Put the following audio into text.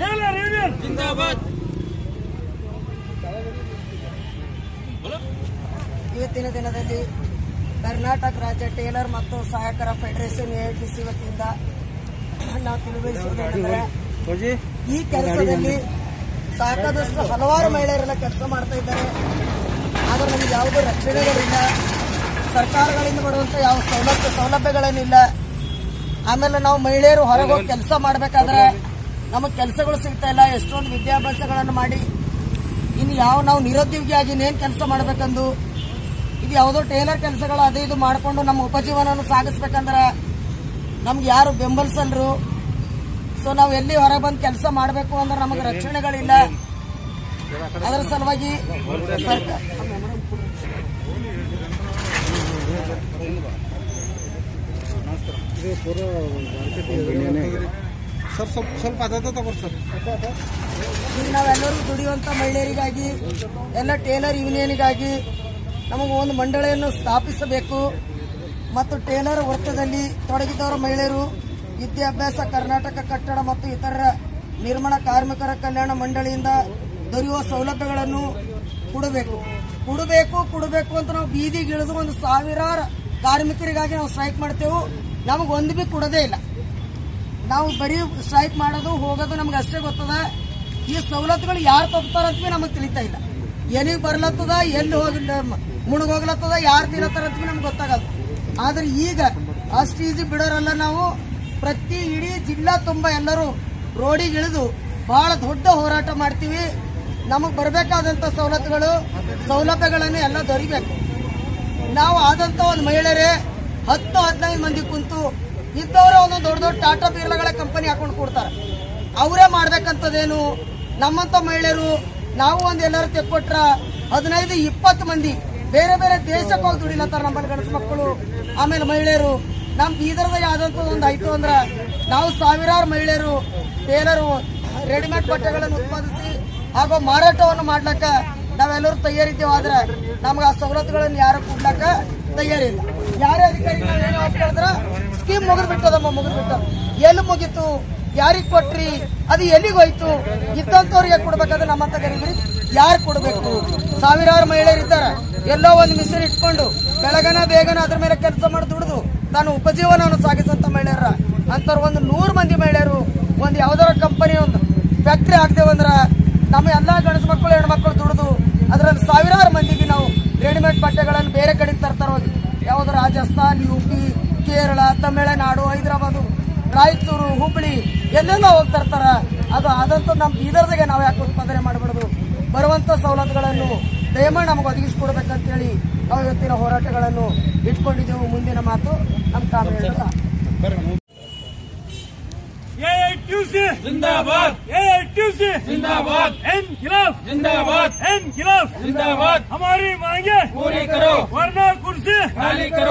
Taylor union. ಜಿಂದಾಬಾದ್. ಇವತ್ತಿನ ದಿನದಲ್ಲಿ ಕರ್ನಾಟಕ ರಾಜ್ಯ ಟೇಲರ್ ಮತ್ತು ಸಹಾಯಕರ ಫೆಡರೇಷನ್ ಎಐಟಿಸಿ ವತಿಯಿಂದ ನಾವು ತಿಳಿವಹಿಸುವುದೇನೆಂದರೆ ಈ ಕೆಲಸದಲ್ಲಿ ಸಾಕಾದಷ್ಟು ಹಲವಾರು ಮಹಿಳೆಯರೆಲ್ಲ ಕೆಲಸ ಮಾಡ್ತಾ ಇದ್ದಾರೆ. ಆದರೆ ನಮಗೆ ಯಾವುದೇ ರಕ್ಷಣೆಗಳಿಲ್ಲ ಸರ್ಕಾರಗಳಿಂದ ಬರುವಂತ ಯಾವ ಸೌಲಭ್ಯ ಸೌಲಭ್ಯಗಳೇನಿಲ್ಲ. ಆಮೇಲೆ ನಾವು ಮಹಿಳೆಯರು ಹೊರಗೆ ಹೋಗಿ ಕೆಲಸ ಮಾಡಬೇಕಾದ್ರೆ ನಮಗೆ ಕೆಲಸಗಳು ಸಿಗ್ತಾ ಇಲ್ಲ ಎಷ್ಟೊಂದು ವಿದ್ಯಾಭ್ಯಾಸಗಳನ್ನು ಮಾಡಿ. ಇನ್ನು ಯಾವ ನಾವು ನಿರುದ್ಯೋಗಿಯಾಗಿ ಇನ್ನೇನು ಕೆಲಸ ಮಾಡಬೇಕಂದು? ಇದು ಯಾವುದೋ ಟೇಲರ್ ಕೆಲಸಗಳು ಅದೇ ಇದು ಮಾಡಿಕೊಂಡು ನಮ್ಮ ಉಪಜೀವನವನ್ನು ಸಾಗಿಸ್ಬೇಕಂದ್ರೆ ನಮ್ಗೆ ಯಾರು ಬೆಂಬಲಿಸಲ್ರು? ಸೊ ನಾವು ಎಲ್ಲಿ ಹೊರಗೆ ಬಂದು ಕೆಲಸ ಮಾಡಬೇಕು ಅಂದ್ರೆ ನಮಗೆ ರಕ್ಷಣೆಗಳಿಲ್ಲ. ಅದರ ಸಲುವಾಗಿ ಸರ್ಕಾರ ಸರ್, ಸ್ವಲ್ಪ ಸ್ವಲ್ಪ ತಗೋರಿ ಸರ್. ಈಗ ನಾವೆಲ್ಲರೂ ದುಡಿಯುವಂತ ಮಹಿಳೆಯರಿಗಾಗಿ, ಎಲ್ಲ ಟೇಲರ್ ಯೂನಿಯನ್ಗಾಗಿ ನಮಗೆ ಒಂದು ಮಂಡಳಿಯನ್ನು ಸ್ಥಾಪಿಸಬೇಕು. ಮತ್ತು ಟೇಲರ್ ವೃತ್ತದಲ್ಲಿ ತೊಡಗಿದವರ ಮಹಿಳೆಯರು, ವಿದ್ಯಾಭ್ಯಾಸ, ಕರ್ನಾಟಕ ಕಟ್ಟಡ ಮತ್ತು ಇತರ ನಿರ್ಮಾಣ ಕಾರ್ಮಿಕರ ಕಲ್ಯಾಣ ಮಂಡಳಿಯಿಂದ ದೊರೆಯುವ ಸೌಲಭ್ಯಗಳನ್ನು ಕೊಡಬೇಕು. ಕೊಡಬೇಕು ಕೊಡಬೇಕು ಅಂತ ನಾವು ಬೀದಿಗಿಳಿದು ಒಂದು ಸಾವಿರಾರು ಕಾರ್ಮಿಕರಿಗಾಗಿ ನಾವು ಸ್ಟ್ರೈಕ್ ಮಾಡ್ತೇವೆ. ನಮಗೆ ಒಂದು ಬಿ ಕೊಡೋದೇ ಇಲ್ಲ. ನಾವು ಬರೀ ಸ್ಟ್ರೈಕ್ ಮಾಡೋದು, ಹೋಗೋದು ನಮ್ಗೆ ಅಷ್ಟೇ ಗೊತ್ತದ. ಈ ಸವಲತ್ತುಗಳು ಯಾರು ತಗೋತಾರ ಅಂತ ಬಿ ನಮಗೆ ತಿಳಿತಾ ಇಲ್ಲ. ಎಲ್ಲಿಗೆ ಬರ್ಲತ್ತದ, ಎಲ್ಲಿ ಹೋಗಿ ಮುಣಗೋಗ್ಲತ್ತದ ಯಾರು ಬಿ ನಮ್ಗೆ ಗೊತ್ತಾಗಲ್ಲ. ಆದ್ರೆ ಈಗ ಅಷ್ಟು ಈಜಿ ಬಿಡೋರಲ್ಲ ನಾವು. ಪ್ರತಿ ಇಡೀ ಜಿಲ್ಲಾ ತುಂಬ ಎಲ್ಲರೂ ರೋಡಿಗೆ ಇಳಿದು ಬಹಳ ದೊಡ್ಡ ಹೋರಾಟ ಮಾಡ್ತೀವಿ. ನಮಗೆ ಬರಬೇಕಾದಂಥ ಸವಲತ್ತುಗಳು, ಸೌಲಭ್ಯಗಳನ್ನು ಎಲ್ಲ ದೊರಿಬೇಕು. ನಾವು ಆದಂಥ ಒಂದು ಮಹಿಳೆಯರೇ, ಹತ್ತು ಹದಿನೈದು ಮಂದಿ ಕುಂತು ಇದ್ದವರು ಒಂದೊಂದು ದೊಡ್ಡ ದೊಡ್ಡ ಟಾಟಾ ಬಿರ್ಲಗಳ ಕಂಪನಿ ಹಾಕೊಂಡು ಕೊಡ್ತಾರೆ. ಅವರೇ ಮಾಡ್ಬೇಕಂತದೇನು ನಮ್ಮಂತ ಮಹಿಳೆಯರು ನಾವು ಒಂದು ಎಲ್ಲರೂ ತೆಕ್ಕೊಟ್ರ ಹದಿನೈದು, ಇಪ್ಪತ್ತು ಮಂದಿ ಬೇರೆ ಬೇರೆ ದೇಶಕ್ಕೆ ಹೋಗಿ ದುಡಿಲತ್ತಾರ ನಮ್ಮಲ್ಲಿ ಮಕ್ಕಳು, ಆಮೇಲೆ ಮಹಿಳೆಯರು. ನಮ್ ಬೀದರ್ದಾಗ ಯಾವ್ದಂತ ಒಂದು ಆಯ್ತು ಅಂದ್ರ ನಾವು ಸಾವಿರಾರು ಮಹಿಳೆಯರು ಟೇಲರು ರೆಡಿಮೇಡ್ ಬಟ್ಟೆಗಳನ್ನು ಉತ್ಪಾದಿಸಿ ಹಾಗೂ ಮಾರಾಟವನ್ನು ಮಾಡ್ಲಕ್ಕ ನಾವೆಲ್ಲರೂ ತಯಾರಿದ್ದೇವೆ, ಆದ್ರೆ ನಮ್ಗೆ ಆ ಸವಲತ್ತುಗಳನ್ನು ಯಾರು ಕೊಡ್ಲಕ್ಕ ತಯಾರಿಲ್ಲ. ಯಾರೇ ಅಧಿಕಾರಿ ಏನು ಕೇಳಿದ್ರ ಸ್ಕೀಮ್ ಮುಗಿದು ಬಿಟ್ಟದಮ್ಮ ಬಿಟ್ಟ. ಎಲ್ಲಿ ಮುಗೀತು, ಯಾರಿಗೆ ಕೊಟ್ರಿ, ಅದು ಎಲ್ಲಿಗೆ ಹೋಯ್ತು ಇದ್ದಂತವ್ರಿಗೆ ಕೊಡ್ಬೇಕಾದ್ರೆ ನಮ್ಮಂತ ಗರೀಬರಿಗೆ ಯಾರು ಕೊಡಬೇಕು? ಸಾವಿರಾರು ಮಹಿಳೆಯರು ಇದ್ದಾರೆ. ಎಲ್ಲೋ ಒಂದು ಮಿಷನ್ ಇಟ್ಕೊಂಡು ಬೆಳಗನ ಬೇಗನ ಅದ್ರ ಮೇಲೆ ಕೆಲಸ ಮಾಡಿ ದುಡಿದು ತಾನು ಉಪಜೀವನವನ್ನು ಸಾಗಿಸುವಂತ ಮಹಿಳೆಯರ. ಅಂತವ್ರು ಒಂದು ನೂರು ಮಂದಿ ಮಹಿಳೆಯರು, ಒಂದು ಯಾವ್ದಾರ ಕಂಪನಿ ಒಂದು ಫ್ಯಾಕ್ಟ್ರಿ ಹಾಕ್ದೇವಂದ್ರೆ ನಮ್ಮ ಎಲ್ಲ ಗಣಸು ಮಕ್ಕಳು ಹೆಣ್ಮಕ್ಳು ದುಡಿದು ಅದರಲ್ಲಿ ಸಾವಿರಾರು ಮಂದಿಗೆ ನಾವು ರೆಡಿಮೇಡ್ ಬಟ್ಟೆಗಳನ್ನು ಬೇರೆ ಕಡೆ ತರ್ತಾರೋ ಯಾವುದು ರಾಜಸ್ಥಾನ್ ಯು ಪಿ ಕೇರಳ ತಮಿಳುನಾಡು ಹೈದರಾಬಾದು ರಾಯಚೂರು ಹುಬ್ಳಿ ಎಲ್ಲೆಲ್ಲ ಹೋಗಿ ತರ್ತಾರ ಅದು ಆದಂತೂ ನಮ್ಮ ಬೀದರ್ದಾಗೆ ನಾವು ಯಾಕೆ ಉತ್ಪಾದನೆ ಮಾಡಬಾರ್ದು ಬರುವಂತ ಸವಲತ್ತುಗಳನ್ನು ದಯಮಾಡಿ ನಮಗೆ ಒದಗಿಸಿಕೊಡ್ಬೇಕಂತೇಳಿ ನಾವು ಇವತ್ತಿನ ಹೋರಾಟಗಳನ್ನು ಇಟ್ಕೊಂಡಿದ್ದೆವು ಮುಂದಿನ ಮಾತು ನಮ್ಮ ಕಾಮೇಳ एआईटीयूसी जिंदाबाद एआईटीयूसी जिंदाबाद एन खिलाफ जिंदाबाद एन खिलाफ जिंदाबाद हमारी मांगे पूरी करो वरना ખાલી કરો.